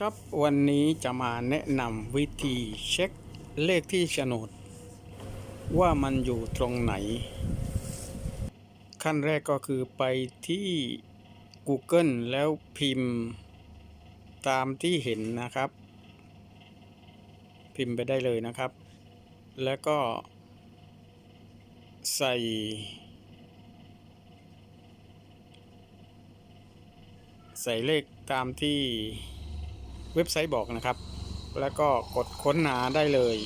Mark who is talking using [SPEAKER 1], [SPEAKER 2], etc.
[SPEAKER 1] ครับวันนี้จะมาแนะนำวิธีเช็คเลขที่โฉนด ว่ามันอยู่ตรงไหน ขั้นแรกก็คือไปที่ Google แล้วพิมพ์ ตามที่เห็นนะครับ พิมพ์ไปได้เลยนะครับ แล้วก็ ใส่ใส่เลขตามที่ เว็บไซต์บอกนะครับ แล้วก็กดค้นหาได้เลย